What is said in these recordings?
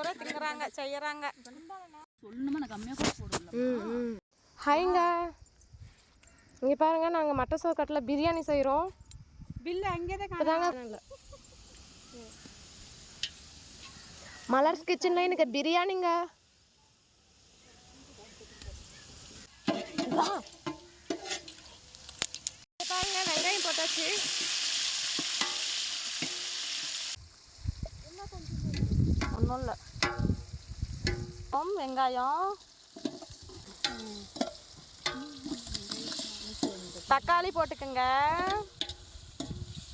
சோற திங்குறாங்க ம் ஹாய்ங்க. இங்கே பாருங்க நாங்கள் மட்டை சோக்கட்டில் பிரியாணி செய்கிறோம் பில்லு அங்கே தான் மலர்ஸ் கிச்சனில் எனக்கு பிரியாணிங்க. பாருங்க வெங்காயம் போட்டாச்சு. ஒன்றும் இல்லை வெங்காயம். தக்காளி போட்டுக்கோங்க.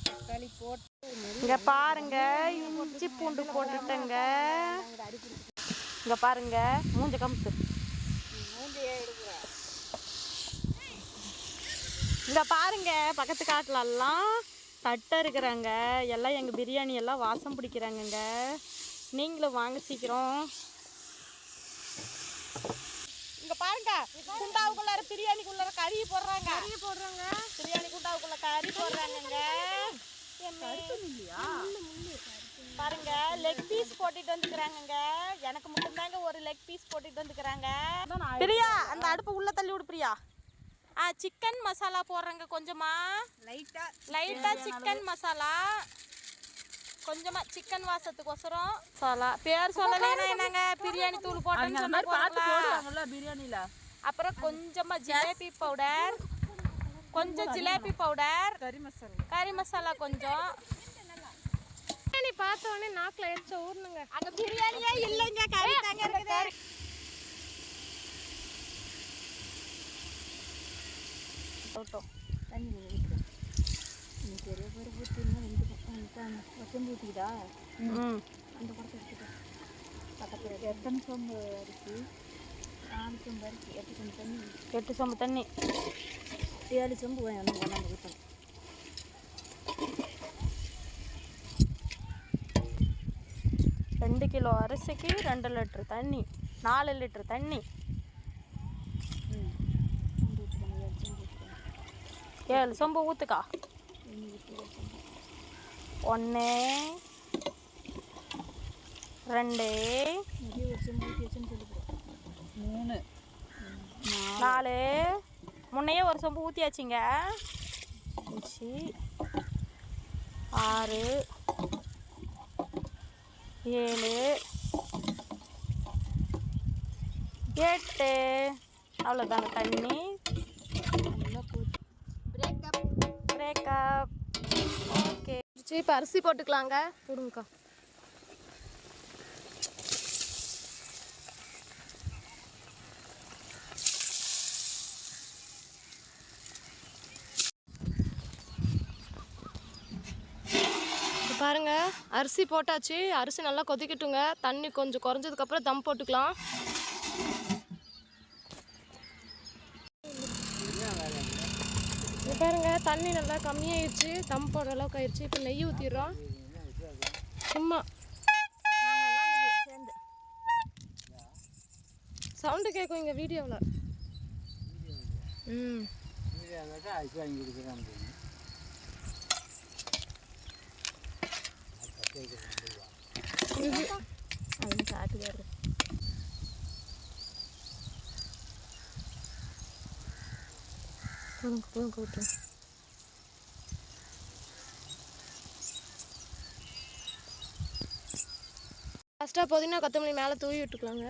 தக்காளி போட்டு இங்க பாருங்க இஞ்சி பூண்டு போட்டுட்டேங்க. இங்க பாருங்க மூஞ்ச கமுத்து. இங்க பாருங்க பக்கத்து காட்டுலலாம் தட்டை இருக்கிறாங்க. எல்லாம் எங்க பிரியாணி எல்லாம் வாசம் பிடிக்கிறாங்கங்க. நீங்களும் வாங்க சீக்கிரம். இங்க பாருங்க குண்டாவுக்குள்ளார பிரியாணிக்குள்ளார கறி போடுறாங்க. கறி போடுறாங்க. பிரியாணி குண்டாவுக்குள்ள கறி போடுறாங்கங்க. பாருங்க லெக் பீஸ் போட்டுட்டு வந்துக்கிறாங்கங்க. எனக்கு மட்டும்தாங்க ஒரு லெக் பீஸ் போட்டுட்டு வந்துக்கிறாங்க. பிரியா அந்த அடுப்பு உள்ள தள்ளி விடு பிரியா. ஆ சிக்கன் மசாலா போடுறாங்க கொஞ்சமா. லைட்டாக லைட்டா சிக்கன் மசாலா. கொஞ்சமா சிக்கன் வாசத்துக்கோசரம். மசாலா பேர் சொல்லலைன்னா என்னங்க? பிரியாணி தூள் போட்டேன்னு அந்த மாதிரி பார்த்து சொன்னா போடுவாங்கல்ல பிரியாணியில் அப்புறம் கொஞ்சமா ஜிலேபி பவுடர். கொஞ்சம் ஜிலேபி பவுடர். கறி மசாலா. கறி மசாலா கொஞ்சம். பிரியாணி பார்த்த உடனே நாக்கில் எச்ச ஊர்னுங்க. அங்க பிரியாணியே இல்லைங்க. கறி தாங்க இருக்குது. தண்ணி ஊற்றிக்கிட்டா ம் அந்த படத்தை எடுத்துட்டேன் பக்கத்தில் எத்தனை சோம்பு அரிசி நாலு சோம்பு அரிசி எட்டு சோம்பு தண்ணி. எட்டு சொம்பு தண்ணி ஏழு சோம்பு வேணும். கொண்டாந்து ஊற்றணும் ரெண்டு கிலோ அரிசிக்கு ரெண்டு லிட்டர் தண்ணி. நாலு லிட்டர் தண்ணி. ஏழு சொம்பு ஊற்றுக்கா எண்ணெய் ஊற்றி ஏழு சோம்பு ஒன்று ரெண்டு மூணு. நாலு. முன்னையே ஒரு சொம்பு ஊற்றியாச்சிங்க அஞ்சு ஆறு. ஏழு. எட்டு. அவ்வளோதாங்க தண்ணி. போட்டு பிரேக்கப் ஓகே இப்போ அரிசி போட்டுக்கலாங்க. போடுங்கக்கா பாருங்க அரிசி போட்டாச்சு. அரிசி நல்லா கொதிக்கட்டுங்க. தண்ணி கொஞ்சம் குறைஞ்சதுக்கப்புறம் தம் போட்டுக்கலாம் இங்க பாருங்க தண்ணி நல்லா கம்மியாயிடுச்சு தம் போடுற அளவுக்கு ஆயிடுச்சு இப்போ நெய் ஊற்றிடுறோம் சும்மா. சேர்ந்து சவுண்டு கேட்கும் இங்கே வீடியோவில். ம். அது போடுங்க போடுங்க விட்டுருங்க லாஸ்ட்டாக புதினா கொத்தமல்லி மேலே தூவி விட்டுக்கலாங்க.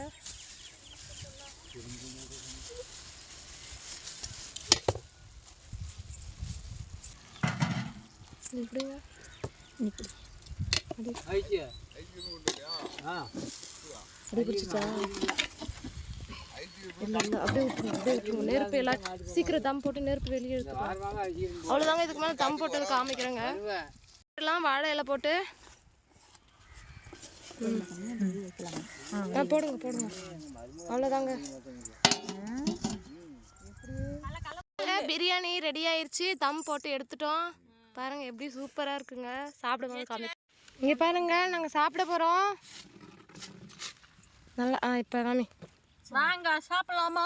எப்படிங்க? அப்படி பிடிச்சிச்சா இல்லை இல்லை அப்படியே விட்டுருவோம் அப்படியே விட்டுருவோம் நெருப்பு எல்லாம் சீக்கிரம் தம் போட்டு நெருப்பு வெளியே எடுத்துக்கலாம் அவ்வளோதாங்க இதுக்கு மேலே தம் போட்டது காமிக்கிறேங்க. எல்லாம் வாழை இலை போட்டு. ஆ போடுங்க போடுங்க. அவ்வளோதாங்க பிரியாணி ரெடி ஆயிடுச்சு தம் போட்டு எடுத்துட்டோம். பாருங்க எப்படி சூப்பராக இருக்குங்க. சாப்பிடுங்க காமி இங்கே பாருங்க நாங்கள் சாப்பிட போகிறோம் நல்லா ஆ இப்போ காமி. வாங்க சாப்பிடலாமா?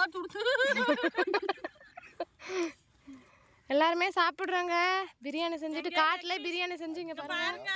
எல்லாருமே சாப்பிட்றாங்க. பிரியாணி செஞ்சுட்டு காட்டில் பிரியாணி செஞ்சு இங்கே பாருங்க.